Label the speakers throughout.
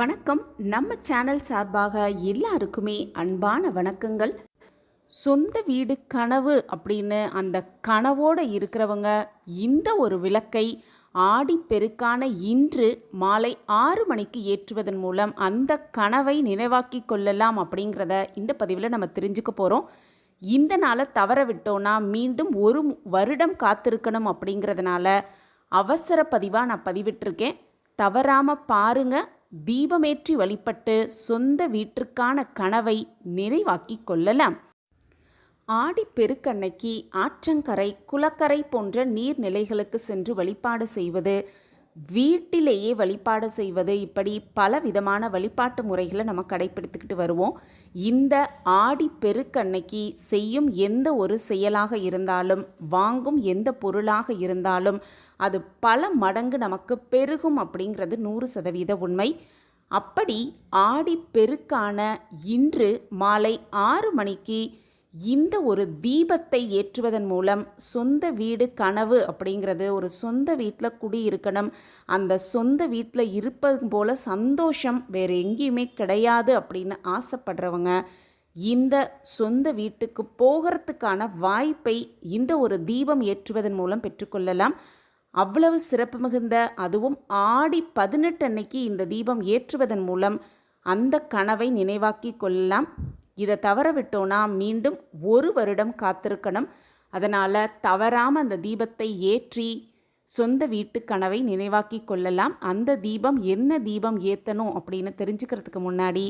Speaker 1: வணக்கம். நம்ம சேனல் சார்பாக எல்லாருக்குமே அன்பான வணக்கங்கள். சொந்த வீடு கனவு அப்படின்னு அந்த கனவோடு இருக்கிறவங்க இந்த ஒரு விளக்கை ஆடி பெருக்கான இன்று மாலை ஆறு மணிக்கு ஏற்றுவதன் மூலம் அந்த கனவை நினைவாக்கி கொள்ளலாம் அப்படிங்கிறத இந்த பதிவில் நம்ம தெரிஞ்சுக்க போகிறோம் இந்த நாளை தவற விட்டோன்னா மீண்டும் ஒரு வருடம் காத்திருக்கணும் அப்படிங்கிறதுனால அவசர பதிவாக நான் பதிவிட்டிருக்கேன். தவறாமல் பாருங்கள் தீபமேற்றி வழிபட்டு சொந்த வீட்டிற்கான கனவை நிறைவாக்கி கொள்ளலாம். ஆடி பெருக்கன்னைக்கு ஆற்றங்கரை குளக்கரை போன்ற நீர்நிலைகளுக்கு சென்று வழிபாடு செய்வது வீட்டிலேயே வழிபாடு செய்வது இப்படி பல விதமான வழிபாட்டு முறைகளை நம்ம கடைப்பிடித்துக்கிட்டு வருவோம். இந்த ஆடி பெருக்கன்னைக்கு செய்யும் எந்த ஒரு செயலாக இருந்தாலும் வாங்கும் எந்த பொருளாக இருந்தாலும் அது பல மடங்கு நமக்கு பெருகும் அப்படிங்கிறது நூறு சதவீத உண்மை. அப்படி ஆடி பெருக்கான இன்று மாலை ஆறு மணிக்கு இந்த ஒரு தீபத்தை ஏற்றுவதன் மூலம் சொந்த வீடு கனவு அப்படிங்கிறது ஒரு சொந்த வீட்டில் குடியிருக்கணும் அந்த சொந்த வீட்டில் இருப்பது போல சந்தோஷம் வேறு எங்கேயுமே கிடையாது அப்படின்னு ஆசைப்படுறவங்க இந்த சொந்த வீட்டுக்கு போகிறதுக்கான வாய்ப்பை இந்த ஒரு தீபம் ஏற்றுவதன் மூலம் பெற்றுக்கொள்ளலாம். அவ்வளவு சிறப்பு மிகுந்த அதுவும் ஆடி பதினெட்டு அன்னைக்கு இந்த தீபம் ஏற்றுவதன் மூலம் அந்த கனவை நினைவாக்கி கொள்ளலாம். இதை தவற விட்டோன்னா மீண்டும் ஒரு வருடம் காத்திருக்கணும். அதனால் தவறாமல் அந்த தீபத்தை ஏற்றி சொந்த வீட்டு கனவை நினைவாக்கி கொள்ளலாம். அந்த தீபம் என்ன தீபம் ஏற்றணும் அப்படின்னு தெரிஞ்சுக்கிறதுக்கு முன்னாடி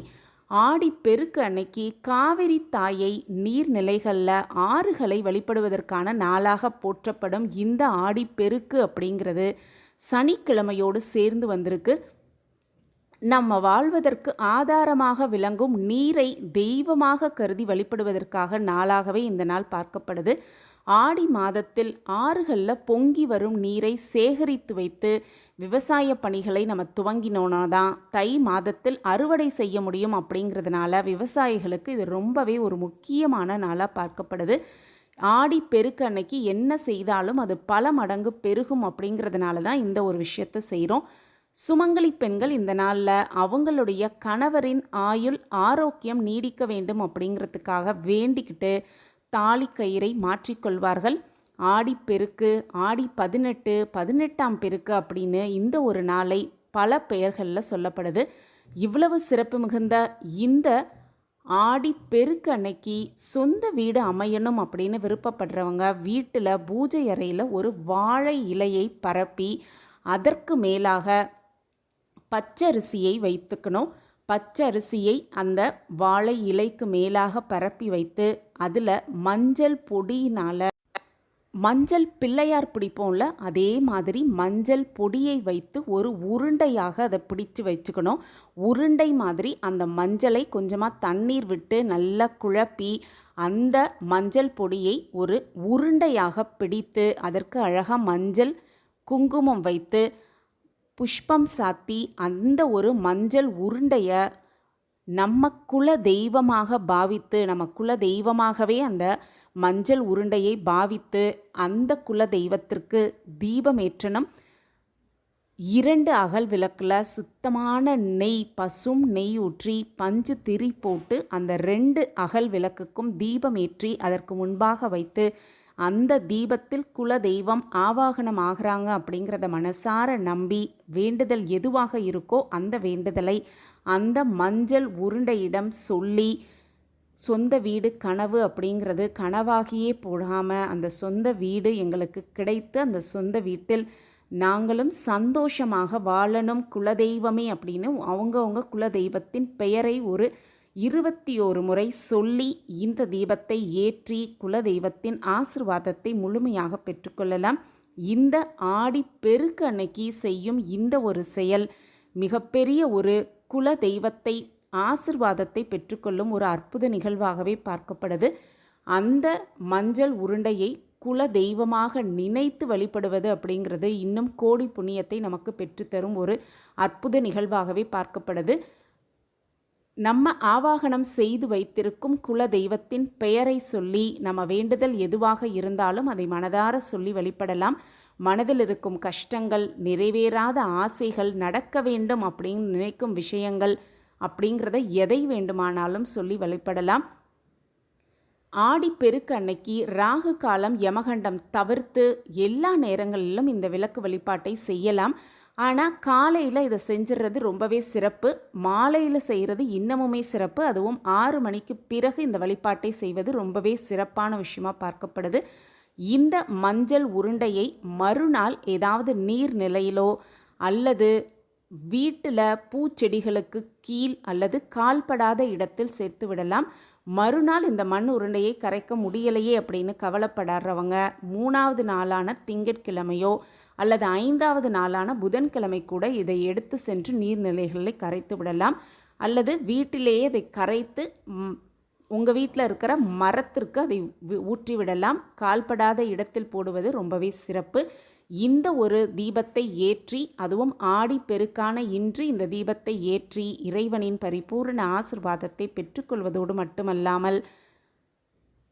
Speaker 1: ஆடி பெருக்கு அன்னைக்கு காவிரி தாயை நீர்நிலைகளில் ஆறுகளை வழிபடுவதற்கான நாளாக போற்றப்படும் இந்த ஆடி பெருக்கு அப்படிங்கிறது சனிக்கிழமையோடு சேர்ந்து வந்திருக்கு. நம்ம வாழ்வதற்கு ஆதாரமாக விளங்கும் நீரை தெய்வமாக கருதி வழிபடுவதற்காக நாளாகவே இந்த நாள் பார்க்கப்படுது. ஆடி மாதத்தில் ஆறுகளில் பொங்கி வரும் நீரை சேகரித்து வைத்து விவசாய பணிகளை நம்ம துவங்கினோன்னா தான் தை மாதத்தில் அறுவடை செய்ய முடியும் அப்படிங்கிறதுனால விவசாயிகளுக்கு இது ரொம்பவே ஒரு முக்கியமான நாளாக பார்க்கப்படுது. ஆடி பெருக்கு அன்னைக்கு என்ன செய்தாலும் அது பல மடங்கு பெருகும் அப்படிங்கிறதுனால தான் இந்த ஒரு விஷயத்தை செய்கிறோம் சுமங்கலி பெண்கள் இந்த நாளில் அவங்களுடைய கணவரின் ஆயுள் ஆரோக்கியம் நீடிக்க வேண்டும் அப்படிங்கிறதுக்காக வேண்டிக்கிட்டு தாலி கயிறை மாற்றிக்கொள்வார்கள் ஆடி பெருக்கு ஆடி பதினெட்டு பதினெட்டாம் பெருக்கு அப்படின்னு இந்த ஒரு நாளை பல பெயர்களில் சொல்லப்படுது. இவ்வளவு சிறப்பு மிகுந்த இந்த ஆடி பெருக்கு அன்னைக்கு சொந்த வீடு அமையணும் அப்படின்னு விருப்பப்படுறவங்க வீட்டில் பூஜை அறையில் ஒரு வாழை இலையை பரப்பி அதற்கு மேலாக பச்சரிசியை வைத்துக்கணும். பச்சரிசியை அந்த வாழை இலைக்கு மேலாக பரப்பி வைத்து அதில் மஞ்சள் பொடியினால் மஞ்சள் பிள்ளையார் பிடிப்போம்ல அதே மாதிரி மஞ்சள் பொடியை வைத்து ஒரு உருண்டையாக அதை பிடிச்சு வச்சுக்கணும். உருண்டை மாதிரி அந்த மஞ்சளை கொஞ்சமாக தண்ணீர் விட்டு நல்லா குழப்பி அந்த மஞ்சள் பொடியை ஒரு உருண்டையாக பிடித்து அதற்கு அழகாக மஞ்சள் குங்குமம் வைத்து புஷ்பம் சாத்தி அந்த ஒரு மஞ்சள் உருண்டையை நம்ம குல தெய்வமாக பாவித்து நம்ம குல தெய்வமாகவே அந்த மஞ்சள் உருண்டையை பாவித்து அந்த குல தெய்வத்திற்கு தீபம் ஏற்றணும். இரண்டு அகல் விளக்கில் சுத்தமான நெய் பசும் நெய் ஊற்றி பஞ்சு திரி போட்டு அந்த ரெண்டு அகல் விளக்குக்கும் தீபம் ஏற்றி அதற்கு முன்பாக வைத்து அந்த தீபத்தில் குல தெய்வம் ஆவாகனம் ஆகிறாங்க அப்படிங்கிறத மனசார நம்பி வேண்டுதல் எதுவாக இருக்கோ அந்த வேண்டுதலை அந்த மஞ்சள் உருண்டையிடம் சொல்லி சொந்த வீடு கனவு அப்படிங்கிறது கனவாகியே போடாமல் அந்த சொந்த வீடு எங்களுக்கு கிடைத்து அந்த சொந்த வீட்டில் நாங்களும் சந்தோஷமாக வாழணும் குலதெய்வமே அப்படின்னு அவங்கவுங்க குலதெய்வத்தின் பெயரை ஒரு இருபத்தி ஒரு முறை சொல்லி இந்த தீபத்தை ஏற்றி குலதெய்வத்தின் ஆசிர்வாதத்தை முழுமையாக பெற்றுக்கொள்ளலாம். இந்த ஆடி பெருக்கு அன்னைக்கு செய்யும் இந்த ஒரு செயல் மிகப்பெரிய ஒரு குல தெய்வத்தை ஆசிர்வாதத்தை பெற்றுக்கொள்ளும் ஒரு அற்புத நிகழ்வாகவே பார்க்கப்படுது. அந்த மஞ்சள் உருண்டையை குல தெய்வமாக நினைத்து வழிபடுவது அப்படிங்கிறது இன்னும் கோடி புண்ணியத்தை நமக்கு பெற்றுத்தரும் ஒரு அற்புத நிகழ்வாகவே பார்க்கப்படுது. நம்ம ஆவாகனம் செய்து வைத்திருக்கும் குல தெய்வத்தின் பெயரை சொல்லி நம்ம வேண்டுதல் எதுவாக இருந்தாலும் அதை மனதார சொல்லி வழிபடலாம். மனதில் இருக்கும் கஷ்டங்கள் நிறைவேறாத ஆசைகள் நடக்க வேண்டும் அப்படின்னு நினைக்கும் விஷயங்கள் அப்படிங்கிறத எதை வேண்டுமானாலும் சொல்லி வழிபடலாம். ஆடிப்பெருக்கு அன்னைக்கு ராகு காலம் யமகண்டம் தவிர்த்து எல்லா நேரங்களிலும் இந்த விளக்கு வழிபாட்டை செய்யலாம். ஆனால் காலையில் இதை செஞ்சிடுறது ரொம்பவே சிறப்பு. மாலையில் செய்கிறது இன்னமுமே சிறப்பு. அதுவும் ஆறு மணிக்கு பிறகு இந்த வழிபாட்டை செய்வது ரொம்பவே சிறப்பான விஷயமா பார்க்கப்படுது. இந்த மஞ்சள் உருண்டையை மறுநாள் ஏதாவது நீர்நிலையிலோ அல்லது வீட்டில் பூச்செடிகளுக்கு கீழ் அல்லது கால்படாத இடத்தில் சேர்த்து விடலாம். மறுநாள் இந்த மண் உருண்டையை கரைக்க முடியலையே அப்படின்னு கவலைப்படாதவங்க மூணாவது நாளான திங்கட்கிழமையோ அல்லது ஐந்தாவது நாளான புதன்கிழமை கூட இதை எடுத்து சென்று நீர்நிலைகளில் கரைத்து விடலாம். அல்லது வீட்டிலேயே இதை கரைத்து உங்கள் வீட்டில் இருக்கிற மரத்திற்கு அதை ஊற்றிவிடலாம் ஊற்றி விடலாம். கால்படாத இடத்தில் போடுவது ரொம்பவே சிறப்பு. இந்த ஒரு தீபத்தை ஏற்றி அதுவும் ஆடி பெருக்கான இன்று இந்த தீபத்தை ஏற்றி இறைவனின் பரிபூரண ஆசிர்வாதத்தை பெற்றுக்கொள்வதோடு மட்டுமல்லாமல்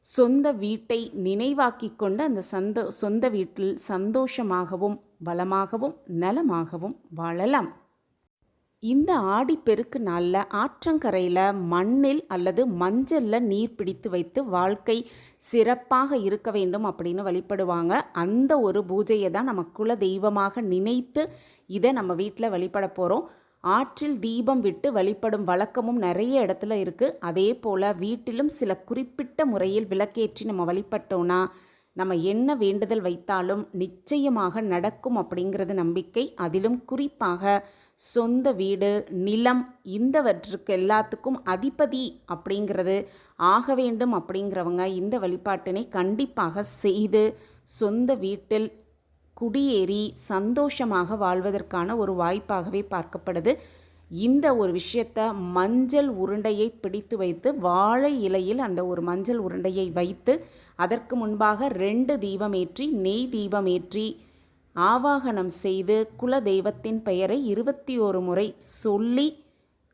Speaker 1: சொந்த வீட்டை நினைவாக்கிக் கொண்டு அந்த சந்தோ சொந்த வீட்டில் சந்தோஷமாகவும் வளமாகவும் நலமாகவும் வாழலாம். இந்த ஆடிப்பெருக்கு நாளில் ஆற்றங்கரையில் மண்ணில் அல்லது மஞ்சளில் நீர் பிடித்து வைத்து வாழ்க்கை சிறப்பாக இருக்க வேண்டும் அப்படின்னு வழிபடுவாங்க. அந்த ஒரு பூஜையை தான் நம்ம குல தெய்வமாக நினைத்து இதை நம்ம வீட்டில் வழிபட போகிறோம் ஆற்றில் தீபம் விட்டு வழிபடும் வழக்கமும் நிறைய இடத்துல இருக்குது அதே போல் வீட்டிலும் சில குறிப்பிட்ட முறையில் விளக்கேற்றி நம்ம வழிபட்டோன்னா நம்ம என்ன வேண்டுதல் வைத்தாலும் நிச்சயமாக நடக்கும் அப்படிங்கிறது நம்பிக்கை. அதிலும் குறிப்பாக சொந்த வீடு நிலம் இந்தவற்றுக்கு எல்லாத்துக்கும் அதிபதி அப்படிங்கிறது ஆக வேண்டும் அப்படிங்கிறவங்க இந்த வழிபாட்டினை கண்டிப்பாக செய்து சொந்த வீட்டில் குடியேறி சந்தோஷமாக வாழ்வதற்கான ஒரு வாய்ப்பாகவே பார்க்கப்படுது. இந்த ஒரு விஷயத்த மஞ்சள் உருண்டையை பிடித்து வைத்து வாழை இலையில் அந்த ஒரு மஞ்சள் உருண்டையை வைத்து அதற்கு முன்பாக ரெண்டு தீபம் ஏற்றி நெய் தீபம் ஏற்றி ஆவாகனம் செய்து குலதெய்வத்தின் பெயரை இருபத்தி ஒரு முறை சொல்லி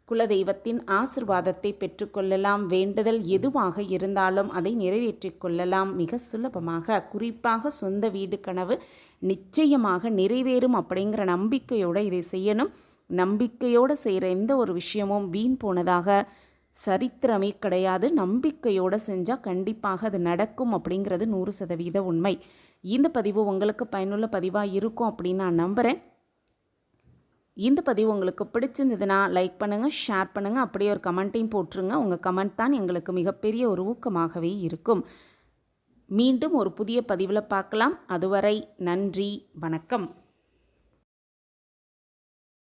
Speaker 1: குலதெய்வத்தின் ஆசிர்வாதத்தை பெற்றுக்கொள்ளலாம் வேண்டுதல் எதுவாக இருந்தாலும் அதை நிறைவேற்றிக் கொள்ளலாம். மிக சுலபமாக குறிப்பாக சொந்த வீடு கனவு நிச்சயமாக நிறைவேறும் அப்படிங்கிற நம்பிக்கையோடு இதை செய்யணும். நம்பிக்கையோடு செய்கிற எந்த ஒரு விஷயமும் வீண் போனதாக சரித்திரமே கிடையாது. நம்பிக்கையோடு செஞ்சால் கண்டிப்பாக அது நடக்கும் அப்படிங்கிறது நூறு சதவீத உண்மை. இந்த பதிவு உங்களுக்கு பயனுள்ள பதிவாக இருக்கும் அப்படின்னு நான் நம்புகிறேன் இந்த பதிவு உங்களுக்கு பிடிச்சிருந்ததுன்னா லைக் பண்ணுங்கள் ஷேர் பண்ணுங்கள் அப்படியே ஒரு கமெண்ட்டையும் போட்டுருங்க. உங்கள் கமெண்ட் தான் எங்களுக்கு மிகப்பெரிய ஒரு ஊக்கமாகவே இருக்கும். மீண்டும் ஒரு புதிய பதிவில் பார்க்கலாம். அதுவரை நன்றி வணக்கம்.